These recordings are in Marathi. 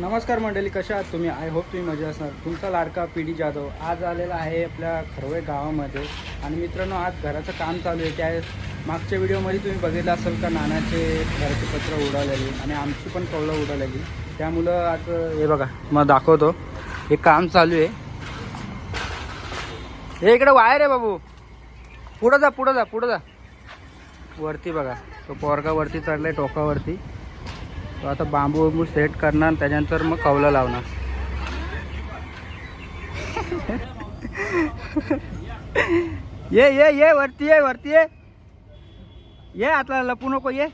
नमस्कार मंडळी कशा आहात तुम्ही? आय होप तुम्ही मजा असणार तुमचा लाडका पी डी जाधव आज आलेला आहे आपल्या खरवे गावामध्ये. आणि मित्रांनो आज घराचं काम चालू आहे. त्या मागच्या व्हिडिओमध्ये तुम्ही बघितलं असेल का नानाचे घराचे पत्र उडालेली आणि आमची पण कवळं उडालेली. त्यामुळं आज हे बघा मग दाखवतो. हे काम चालू आहे. हे इकडे वायर आहे बाबू. पुढं जा पुढं जा पुढं जा. वरती बघा. तो पोरगा वरती चढलाय टोकावरती. तो आता बांबू बांबू सेट करणार त्याच्यानंतर मग कवलं लावणार. ये ये ये वरती ये वरती ये. ये आता लपू नको ये.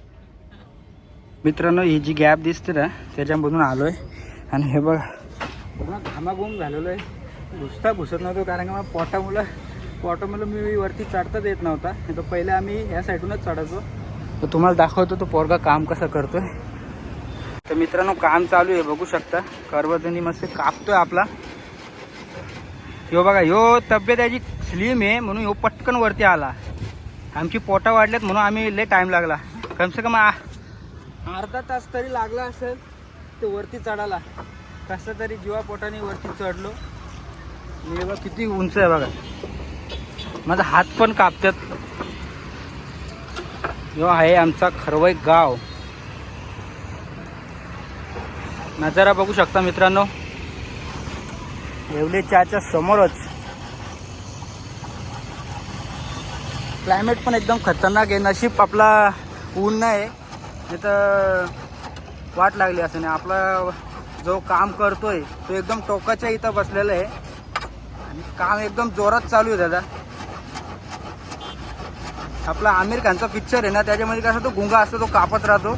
मित्रांनो ही जी गॅप दिसते ना त्याच्यामधून आलोय. आणि हे बघ पूर्ण घामाघूम झालेलो आहे. घुसता घुसत नव्हतो कारण की मला पोटामुळं पोटामुळं मी वरती चढताच येत नव्हता. तर पहिले आम्ही ह्या साईडूनच चढायचो. तर तुम्हाला दाखवतो तो पोरगा काम कसं करतोय. तर मित्रांनो काम चालू आहे बघू शकता. करवतनी मस्त कापतोय आपला. ह्यो बघा ह्यो तब्येत याची स्लिम आहे म्हणून ह्यो पटकन वरती आला. आमची पोटा वाढल्यात म्हणून आम्ही लय टाइम लागला. कमसे कम आ- अर्धा तास तरी लागला असेल ते वरती चढायला कसं तरी जीवा पोटाने वरती चढलो. हे बघा किती उंच आहे बघा. माझा हात पण कापतात ह्यो आहे आमचा खरवई गाव. नजारा बघू शकता मित्रांनो. येवले चहाच्या समोरच. क्लायमेट पण एकदम खतरनाक आहे. नशीब आपला ऊन नाही. तिथं वाट लागली असं नाही आपला जो काम करतोय तो एकदम टोकाच्या इथं बसलेला आहे. आणि काम एकदम जोरात चालू आहे दादा. आपला आमिर खानचा पिक्चर आहे ना त्याच्यामध्ये कसं तो गुंगा असतो तो कापत राहतो.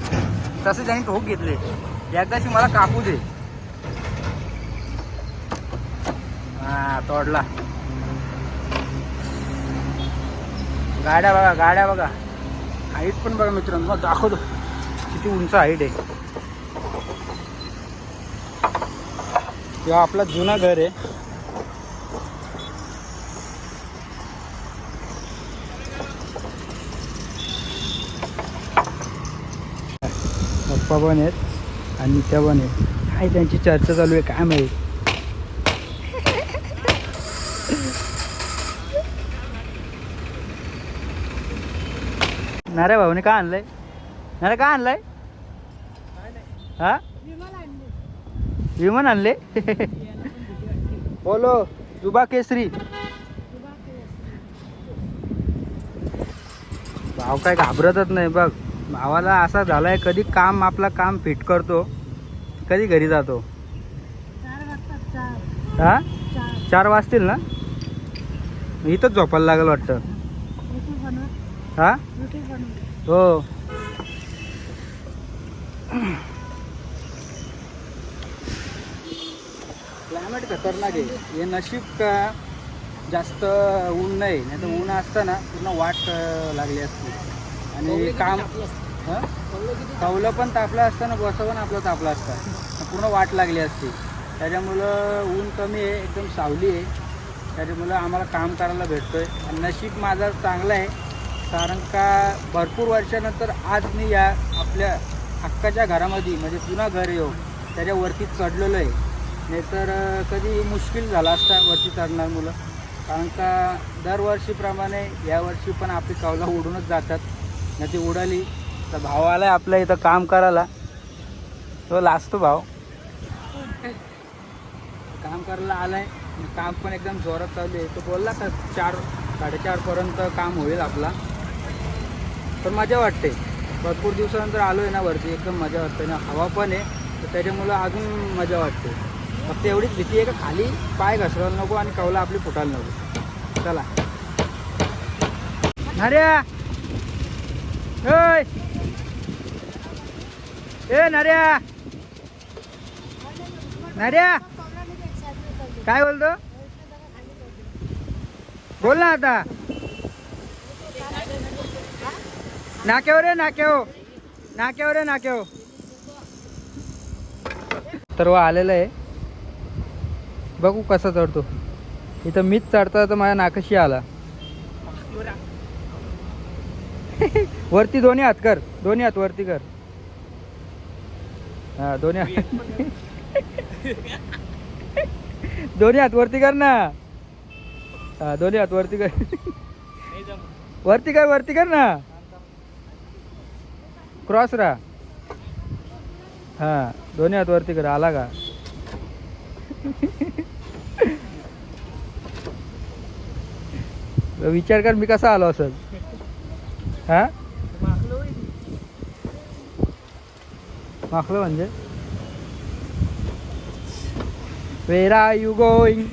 तसं त्यांनी ठोक घेतले. एकदाशी मला कापू दे. हा तोडला. गाड्या बघा गाड्या बघा. हाईट पण बघा मित्रांनो मग दाखवतो. किती उंच हाईट आहे. किंवा आपला जुना घर आहे. पप्पा पण आहेत. आणि त्या पण काय त्यांची चर्चा चालू आहे काय माहीत? नारे भाऊने काय आणलंय? नारे काय आणलंय? हा? विमान आणले? बोलो जुबा केसरी. भाव काय घाबरतच नाही बघ. भावाला असा झालाय कधी काम आपला काम फिट करतो. कधी घरी जातो? हा? चार. वाजतील ना? इथंच झोपायला लागेल वाटतं. हा? हो. क्लायमेट खतरनाक आहे. हे नशीब का जास्त ऊन नाही नाही तर ऊन असतं ना पूर्ण वाट लागली असती. आणि काम हां? कवलं पण तापलं असतं ना बसं पण आपलं तापलं असतं. पूर्ण वाट लागली असते. त्याच्यामुळं ऊन कमी आहे एकदम सावली आहे. त्याच्यामुळं आम्हाला काम करायला भेटतो आणि नशीब माझा चांगलं आहे. कारण का भरपूर वर्षानंतर आज मी या आपल्या हक्काच्या घरामध्ये म्हणजे पुन्हा घर येऊ हो, त्याच्यावरती चढलेलो आहे. नाहीतर तर कधी मुश्किल झाला असता वरती चढणार मुलं. कारण का दरवर्षीप्रमाणे यावर्षी पण आपली कवला उडूनच जातात. ना ती उडाली. तर भाव आलाय आपल्या इथं काम करायला. तो लाजतो भाव काम करायला आलाय. काम पण एकदम जोरात चालू आहे. तो बोलला का चार साडेचारपर्यंत काम होईल आपला. पण मजा वाटते. भरपूर दिवसानंतर आलो आहे ना वरती. एकदम मजा वाटते ना. हवा पण आहे. तर त्याच्यामुळं अजून मजा वाटते. फक्त एवढीच भीती आहे का खाली पाय घसरायला नको आणि कवला आपली फुटायला नको. चला. ओय ए नर्या नर्या काय बोलतो? बोल ना आता. नाक्यावर आहे नाक्यावर. नाक्यावर आहे नाक्यावर. तर वा आलेलं आहे. बघू कसा चढतो. इथं मीच चढता तर माझ्या नाकाशी आला. वरती दोन्ही हात कर. दोन्ही हात वरती कर. हा दोन्ही हात. दोन्ही हात वरती कर ना. हा दोन्ही हात वरती कर. वरती कर वरती कर ना. क्रॉस रा. हा दोन्ही हात वरती कर. आला का? विचार कर मी कसा आलो असेल. हा? माखलं? म्हणजे? वेर आर यू गोईंग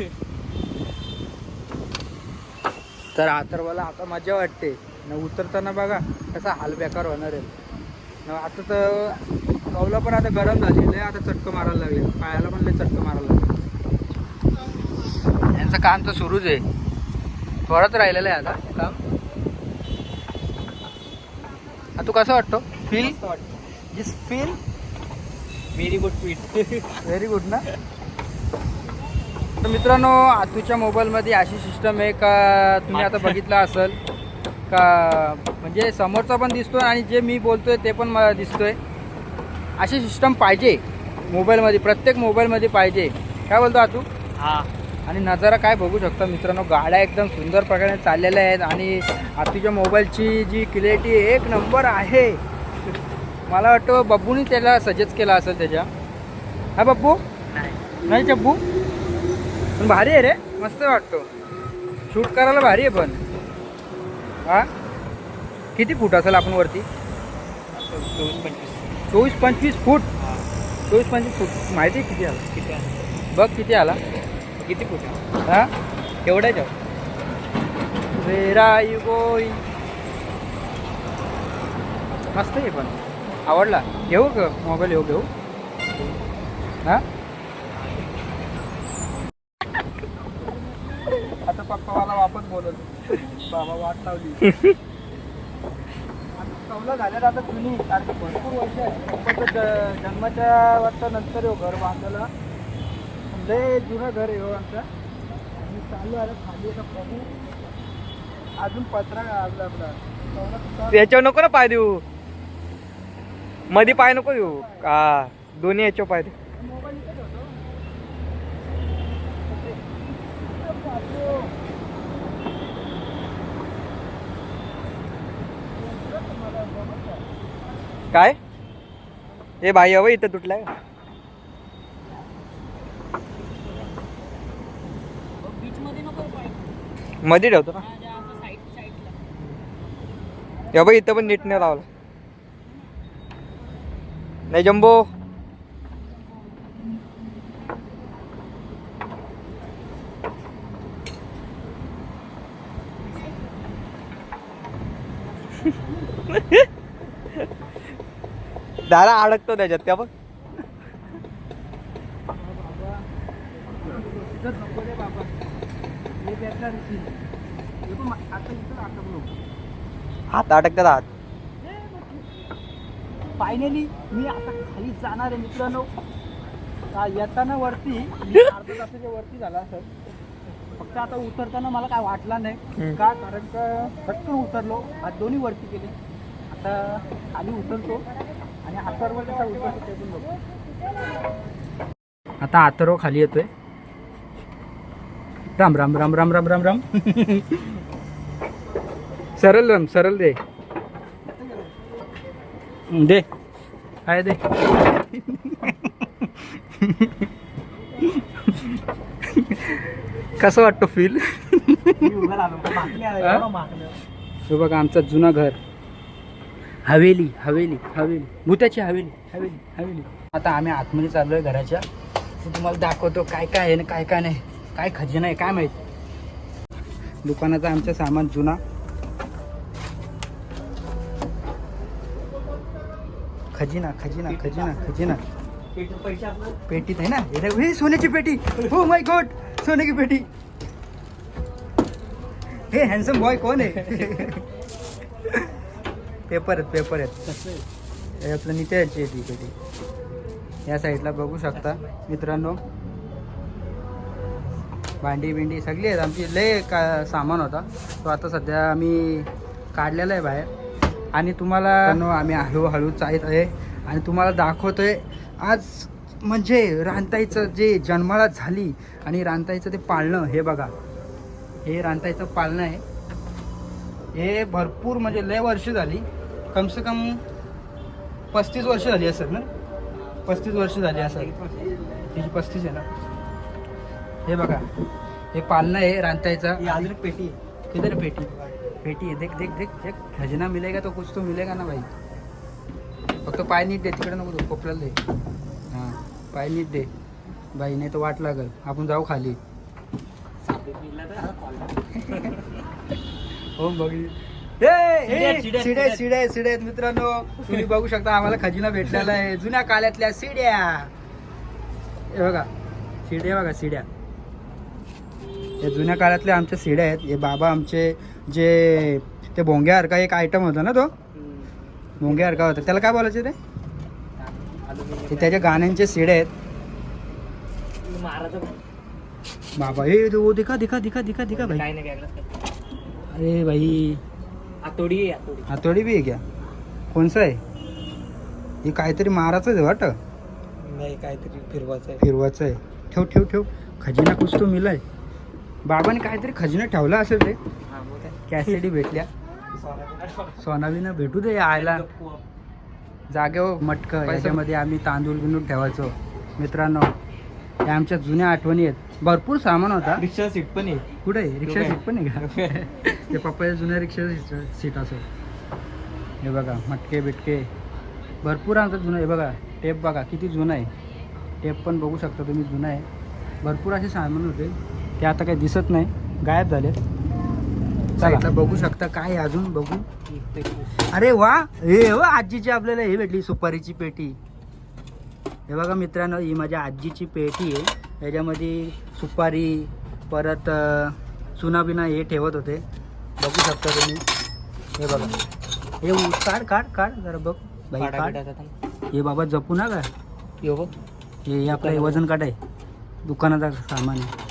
तर आतरवाला आता मजा वाटते. न उतरताना बघा कसा हाल बेकार होणार आहे. न आता तर कवला पण आता गरम झालेलं आहे आता चटकं मारायला लागले. पायाला पण लय चटकं मारायला लागले. यांचं काम तर सुरूच आहे. थोडंच राहिलेलं आहे आता काम. तू कसं वाटतो? फील जिस feel very good tweet very good ना? तर मित्रांनो आतूच्या मोबाईलमध्ये अशी सिस्टम आहे का तुम्ही आता बघितलं असेल का म्हणजे समोरचा पण दिसतोय आणि जे मी बोलतोय ते पण मला दिसतोय. अशी सिस्टम पाहिजे मोबाईलमध्ये प्रत्येक मोबाईलमध्ये पाहिजे. काय बोलतो आतू? हा. आणि नजारा काय बघू शकता मित्रांनो गाड्या एकदम सुंदर प्रकारे चाललेल्या आहेत आणि आतूच्या मोबाईलची जी क्लिअरिटी एक नंबर आहे. मला वाटतं बब्बूनी त्याला सजेस्ट केला असेल त्याच्या. हा बब्बू? नाही. नाही चब्बू? पण भारी आहे रे मस्त वाटतो. शूट करायला भारी आहे पण. हा? किती फूट असेल आपण वरती? चोवीस पंचवीस चोवीस पंचवीस फूट चोवीस पंचवीस फूट. माहिती आहे किती आला? किती? बघ किती आला. किती आहे? हा? केवढं आहे तो? Where are you going? मस्त आहे पण. आवडला? घेऊ का मोबाईल येऊ घेऊ. हा? आता पप्पावाला वापस बोलत बाबा वाट लावली. कौलं झाल्यात आता जुनी. कारण भरपूर वर्ष आहे. पप्पाचं जन्माच्या वाटतं नंतर येऊ घर बांधलं लय जुनं घर आहे हो आमचं. आणि चालू आलं खाली आता बघू. अजून पत्रा लागला आपला. याच्यावर नको ना पाय देऊ. मध्ये पाय नको देऊ. का दोन्ही याच्यावर पाय देऊ मोबाईल ठेवतो. काय? ए भाई हवं इथं तुटलाय. का मध्ये ठेवतो ना? या बाई इथं पण नीट नाही लावला. नाही जम्बो. दारा अडकतो त्याच्यात त्या बघ इथंच नको रे बाबा. हे बेकार दिसतील. हे पण मा- आता इथं अटकलो. हात अडकतात हात. फायनली मी आता खाली जाणार आहे मित्रांनो. येताना वरती मी अर्ध्या तासाच्या वरती झाला सर फक्त आता उतरताना मला काय वाटला नाही. का? कारण का पटकन उतरलो. हात दोन्ही वरती केले. आता खाली उतरतो. आणि हातावर कसा उतरतो ते पण बघतो आता आतरो खाली येतोय. राम राम राम राम राम राम राम. सरल राम सरल दे. दे. काय दे. कसं वाटतो फील हे? बघा आमचं जुना घर. हवेली हवेली हवेली. भूताची हवेली हवेली हवेली. आता आम्ही आतमध्ये चाललोय घराच्या. तुम्हाला दाखवतो काय काय आहे ना काय काय नाही. काय खजिना आहे काय माहीत? दुकानाचं आमचं सामान जुना. खजिना खजिना खजिना खजिना. पेटीत आहे ना? हे सोन्याची पेटी. हो माय गॉड सोन्याची पेटी. हे हॅन्सम बॉय कोण आहे? पेपर आहेत पेपर आहेत. आपलं नित्याची पेटी. या साईडला बघू शकता मित्रांनो. भांडी बिंडी सगळी आहेत. आमची लय का सामान होता. तो आता सध्या आम्ही काढलेला आहे बाहेर. आणि तुम्हाला आम्ही हळूहळू चालत आहे. आणि तुम्हाला दाखवतोय आज म्हणजे रानताईचं जे जन्माला झाली आणि रानताईचं ते पाळणं हे बघा. हे रानताईचं पाळणं आहे. हे भरपूर म्हणजे लय वर्ष झाली. कमसे कम पस्तीस वर्ष झाली असत ना? पस्तीस वर्ष झाली असत तिची पस्तीस आहे ना? हे बघा. हे पाळणं आहे रानताईचा पेटी किधर पेटी? पेटी है देख देख देख. देख. खजना मिलेगा तो कुछ तो मिलेगा ना भाई. फक्त पाय नीट दे. तिकडे नको तू कोपऱ्याला दे. हां. पाय नीट दे. बाई नाही तर वाट लागल. आपण जाऊ खाली. हो बघी. शिड्या, शिड्या, सिड्या आहेत मित्रांनो तुम्ही बघू शकता आम्हाला खजिना भेटलेला आहे. जुन्या काळातल्या सिड्या. हे बघा. शिड्या बघा सिड्या. हे जुन्या काळातल्या आमच्या सिड्या आहेत हे बाबा आमचे जे ते भोंग्यासारखा एक आयटम होता ना तो? भोंग्यासारखा होता. त्याला काय बोलायचं ते? हे त्याच्या गाण्यांचे सिड्या आहेत. बाबा हे तो दिखा दिखा दिखा दिखा दिखा भाई. अरे भाई. आतोडी हातोडी. भी आहे क्या? कोणचं आहे? हे काहीतरी मारायचं आहे वाटतं. नाही काहीतरी फिरवायचं आहे. फिरवायचं आहे. ठेव ठेव ठेव. खजिना कुछ तो मिलाय. बाबाने काहीतरी खजिना ठेवला असेल हा, काय? कॅसेटी भेटल्या. सोनावीनं भेटू दे आयला जागेवर मटक याच्यामध्ये आम्ही तांदूळ बिंदूळ ठेवायचो. मित्रांनो हे आमच्या जुन्या आठवणी आहेत. भरपूर सामान होता. रिक्षा सीट पण आहे. कुठे आहे? रिक्षा? सीट पण आहे का? ते पप्पाच्या जुन्या रिक्षा सीट असो. हे बघा मटके बिटके. भरपूर आमचं जुनं आहे बघा टेप बघा किती जुनं आहे. टेप पण बघू शकता तुम्ही जुनं आहे. भरपूर असे सामान होते. ते आता काही दिसत नाही. गायब झाले साईडला बघू शकता काय अजून बघू. अरे वा हे हो आजीची आपल्याला हे भेटली सुपारीची पेटी. हे बघा मित्रांनो ही माझ्या आजीची पेटी आहे. याच्यामध्ये सुपारी परत अ, चुना बिना हे ठेवत होते. बघू शकता तुम्ही. हे बघा. हे काढ काढ काढ जरा बघ. बाई काढ हे बाबा जपू ना का हे हे आपलं हे वजन काढ आहे दुकानाचा सामान आहे.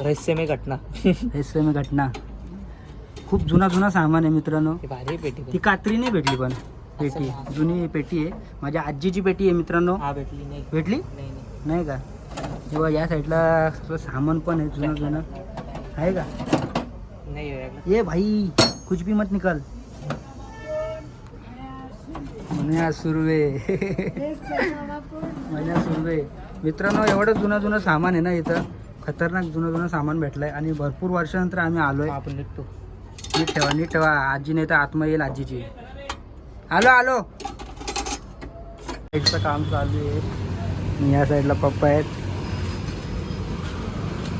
रहस्यमय घटना. सेम घटना. खूप जुना जुना सामान आहे मित्रांनो. हे भारी आहे पेटी ती कात्री नाही भेटली पण. पेटी. का? जुनी पेटी आहे. माझ्या आजीची पेटी आहे मित्रांनो. हा भेटली नाही. भेटली? नाही नाही. नाही का? तेव्हा या साईडला सगळं सामान पण आहे जुनं जुनं. आहे का? नाही ये भाई कुछ भी मत निकल. मन्या सुरवे. मन्या सुरवे. मित्रांनो एवढं जुनं जुनं सामान आहे ना इथं. खतरनाक जुनं जुनं सामान भेटलंय आणि भरपूर वर्षानंतर आम्ही आलोय. आपण निघतो. नीट ठेवा नीट ठेवा. आजी नाही तर आत्मा येईल आजीची. आलो आलो. साईडचं काम चालू आहे. या साईडला पप्पा आहेत.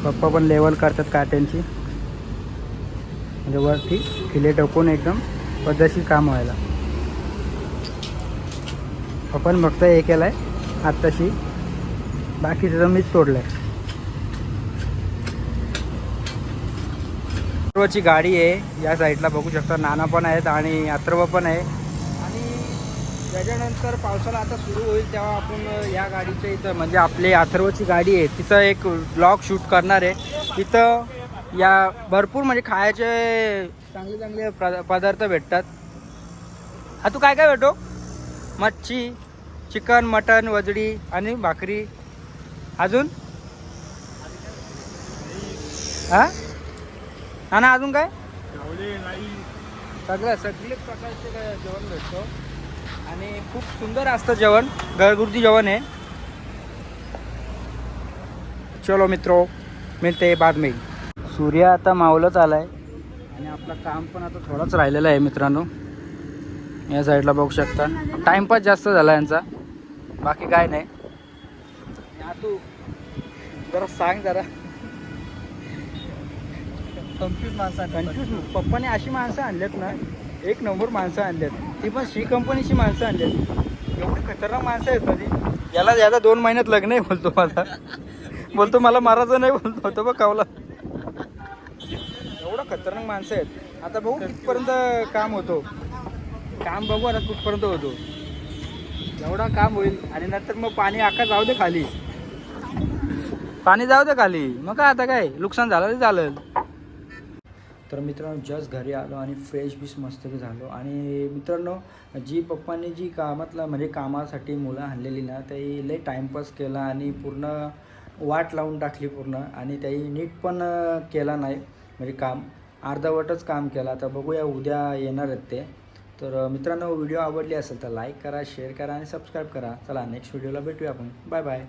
पप्पा पण लेवल करतात काट्यांची. म्हणजे वरती किल्ले टोकून एकदम पद्धतशीर काम व्हायला. आपण फक्त हे केलंय. आत्ताशी. बाकी सगळं मीच तोडलंय अथर्वची गाडी आहे या साईडला बघू शकता. नाना पण आहेत आणि अथर्व पण आहे. आणि त्याच्यानंतर पावसाळा आता सुरू होईल तेव्हा आपण या गाडीच्या इथं म्हणजे आपली अथर्वची गाडी आहे. तिथं एक ब्लॉग शूट करणार आहे. तिथं या भरपूर म्हणजे खायचे चांगले चांगले पदार्थ भेटतात. हा तू काय काय भेटो मच्छी चिकन मटन वजडी आणि भाकरी. अजून? हां? हा ना अजून काय? सगळं सगळे प्रकारचे जेवण भेटतो. आणि खूप सुंदर असतं जेवण. घरगुती जेवण आहे. चलो मित्रो मिळते बाद में सूर्य आता मावलंच आलाय. आणि आपलं काम पण आता थोडंच राहिलेलं आहे मित्रांनो. या साईडला बघू शकता. टाइमपास जास्त झाला यांचा. बाकी काय नाही. तू जरा सांग जरा. कन्फ्यूज माणसं कन्फ्यूज पप्पाने अशी माणसं आणल्यात ना एक नंबर माणसं आणल्यात ती पण शी कंपनीची माणसं आणल्यात एवढी खतरनाक माणसं आहेत कधी याला याला दोन महिन्यात लग्न आहे बोलतो मला. बोलतो मला मारायचं नाही बोलतो होतो बघ कावला. एवढं खतरनाक माणसं आहेत. आता बघू कितपर्यंत काम होतो. काम बघू आता कुठपर्यंत होतो. एवढा काम होईल. आणि नंतर मग पाणी आका जाऊ दे खाली. पाणी जाऊ दे खाली. मग काय आता काय? नुकसान झालं ते झालं तर मित्रांनो जस्ट घरी आलो आणि फ्रेश बीस मस्तपैकी झालो. आणि मित्रांनो जी पप्पांनी जी कामातला म्हणजे कामासाठी मुलं आणलेली ना त्याही लई टाईमपास केला आणि पूर्ण वाट लावून टाकली पूर्ण. आणि त्याही नीट पण केला नाही. म्हणजे काम अर्धवटच काम केला. तर बघूया उद्या येणार आहेत ते. तर मित्रांनो व्हिडिओ आवडली असेल तर लाईक करा शेअर करा आणि सबस्क्राईब करा. चला नेक्स्ट व्हिडिओला भेटूया आपण. Bye bye